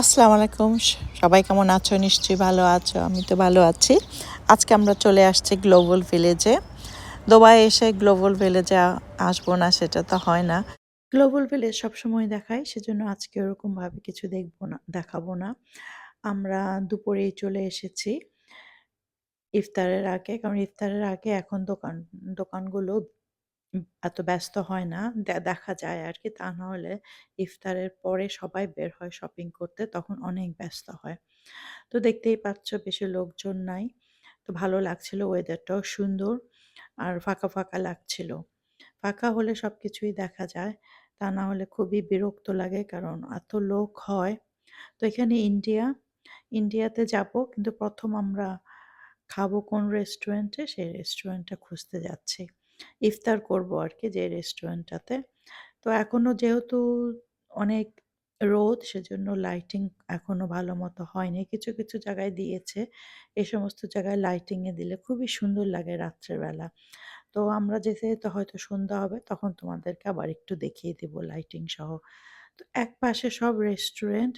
আসসালামু আলাইকুম। সবাই কেমন আছো? নিশ্চয়ই ভালো আছো। আমি তো ভালো আছি। আজকে আমরা চলে আসছি গ্লোবাল ভিলেজে। দুবাই এসে গ্লোবাল ভিলেজে আসব না, সেটা তো হয় না। গ্লোবাল ভিলেজ সবসময় দেখাই, সেজন্য আজকে ওরকমভাবে কিছু দেখব না, দেখাবো না। আমরা দুপুরেই চলে এসেছি। ইফতারের আগে, কারণ ইফতারের আগে এখন দোকান, দোকানগুলো এত ব্যস্ত হয় না। দেখা যায় আর কি। তা না হলে ইফতারের পরে সবাই বের হয় শপিং করতে, তখন অনেক ব্যস্ত হয়। তো দেখতেই পাচ্ছ বেশি লোকজন নাই। তো ভালো লাগছিল, ওয়েদারটাও সুন্দর আর ফাঁকা, ফাঁকা লাগছিল। ফাঁকা হলে সবকিছুই দেখা যায়। তা না হলে খুবই বিরক্ত লাগে কারণ এত লোক হয়। তো এখানে ইন্ডিয়া, ইন্ডিয়াতে যাব কিন্তু ১ম আমরা খাব কোন রেস্টুরেন্টে সেই রেস্টুরেন্টটা খুঁজতে যাচ্ছি। ইফতার করব আরকি যে রেস্টুরেন্টটাতে। তো এখনও যেহেতু অনেক রোদ সেজন্য লাইটিং এখনও ভালো মতো হয়নি। কিছু, কিছু জায়গায় দিয়েছে। এই সমস্ত জায়গায় লাইটিং এ দিলে খুবই সুন্দর লাগে রাত্রের বেলা। তো আমরা যেতে, যেতে হয়তো সন্ধ্যা হবে তখন তোমাদেরকে আবার একটু দেখিয়ে দিব লাইটিং সহ। তো একপাশে সব রেস্টুরেন্ট।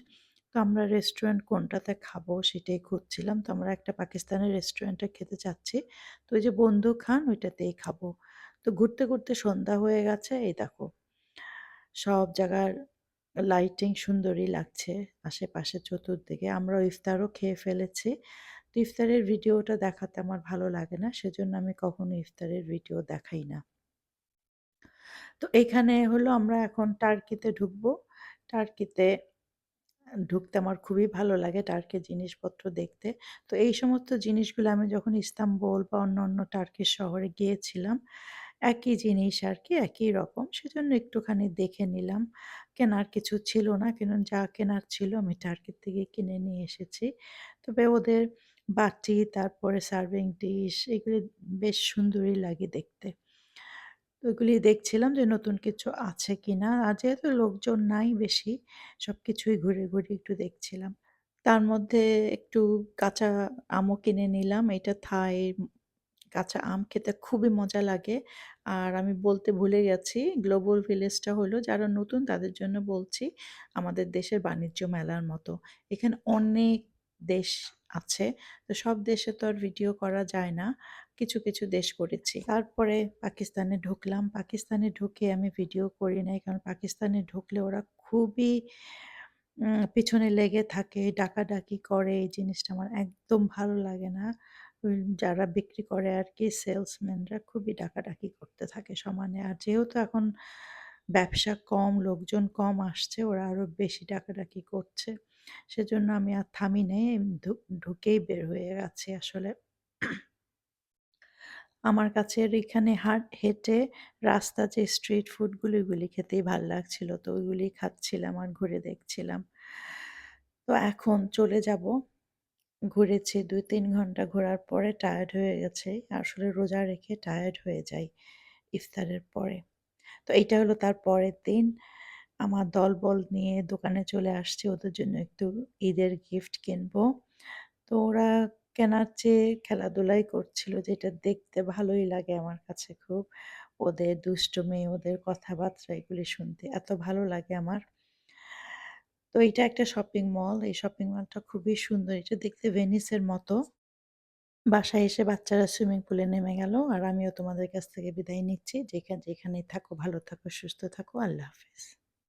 তো আমরা রেস্টুরেন্ট কোনটাতে খাব সেটাই খুঁজছিলাম। তো আমরা একটা পাকিস্তানের রেস্টুরেন্টে খেতে চাচ্ছি। তো ওই যে বন্ধু খান ওইটাতেই খাব। তো ঘুরতে, ঘুরতে সন্ধ্যা হয়ে গেছে এই দেখো। সব জায়গার লাইটিং সুন্দরই লাগছে আশেপাশে চতুর্দিকে। আমরা ইফতারও খেয়ে ফেলেছি। তো ইফতারের ভিডিওটা দেখাতে আমার ভালো লাগে না। সেজন্য আমি কখনো ইফতারের ভিডিও দেখাই না। তো এখানে হলো আমরা এখন টার্কিতে ঢুকবো। টার্কিতে ঢুকতে আমার খুবই ভালো লাগে টার্কির জিনিসপত্র দেখতে। তো এই সমস্ত জিনিসগুলো আমি যখন ইস্তাম্বুল বা অন্য অন্য টার্কির শহরে গিয়েছিলাম, একই জিনিস আর কি একই রকম। সেজন্য একটুখানি দেখে নিলাম। কেনার কিছু ছিল না। কেন যা কেনার ছিল আমি টার্কির থেকে কিনে নিয়ে এসেছি। তবে ওদের বাটি, তারপরে সার্ভিং ডিশ এগুলি বেশ সুন্দরই লাগে দেখতে। তো ওগুলি দেখছিলাম যে নতুন কিছু আছে কি না আর যেহেতু লোকজন নাই বেশি, সব কিছুই ঘুরে, ঘুরে একটু দেখছিলাম। তার মধ্যে একটু কাঁচা আমও কিনে নিলাম। এটা থাই কাঁচা আম খেতে খুবই মজা লাগে। আর আমি বলতে ভুলে গেছি গ্লোবাল ভিলেজটা হলো যারা নতুন তাদের জন্য বলছি আমাদের দেশের বাণিজ্য মেলার মতো। এখানে অনেক দেশ আছে। তো সব দেশে তো আর ভিডিও করা যায় না। কিছু, কিছু দেশ করেছি। তারপরে পাকিস্তানে ঢুকলাম। পাকিস্তানে ঢুকে আমি ভিডিও করি নাই। কারণ পাকিস্তানে ঢুকলে ওরা খুবই পিছনে লেগে থাকে, ডাকাডাকি করে। এই জিনিসটা আমার একদম ভালো লাগে না। যারা বিক্রি করে আর কি সেলসম্যানরা খুবই ডাকাডাকি করতে থাকে সমানে। আর যেহেতু এখন ব্যবসা কম, লোকজন কম আসছে, ওরা আরও বেশি ডাকাডাকি করছে। সেজন্য আমি আর থামি নাই। ঢুকেই বের হয়ে গেছি আসলে। আমার কাছে এখানে হাট হেঁটে রাস্তা যে স্ট্রিট ফুডগুলো এগুলি খেতেই ভালো লাগছিল। তো ওইগুলিই খাচ্ছিলাম আর ঘুরে দেখছিলাম। তো এখন চলে যাব। ঘুরেছি ২-৩ ঘণ্টা ঘোরার পরে টায়ার্ড হয়ে গেছে আসলে রোজা রেখে টায়ার্ড হয়ে যাই ইফতারের পরে। তো এইটা হলো তার পরের দিন। আমার দলবল নিয়ে দোকানে চলে আসছি ওদের জন্য একটু ঈদের গিফট কিনবো। তো ওরা কেনার চেয়ে খেলাধুলাই করছিল যেটা দেখতে ভালোই লাগে আমার কাছে খুব। ওদের দুষ্টুমি, ওদের কথাবার্তা এগুলি শুনতে এত ভালো লাগে আমার। তো এটা একটা শপিং মল। এই শপিং মলটা খুবই সুন্দর। এটা দেখতে ভেনিসের মতো। বাসায় এসে বাচ্চারা সুইমিং পুলে নেমে গেল। আর আমিও তোমাদের কাছ থেকে বিদায় নিচ্ছি। যেখানে যেখানেই থাকো ভালো থাকো, সুস্থ থাকো। আল্লাহ হাফেজ।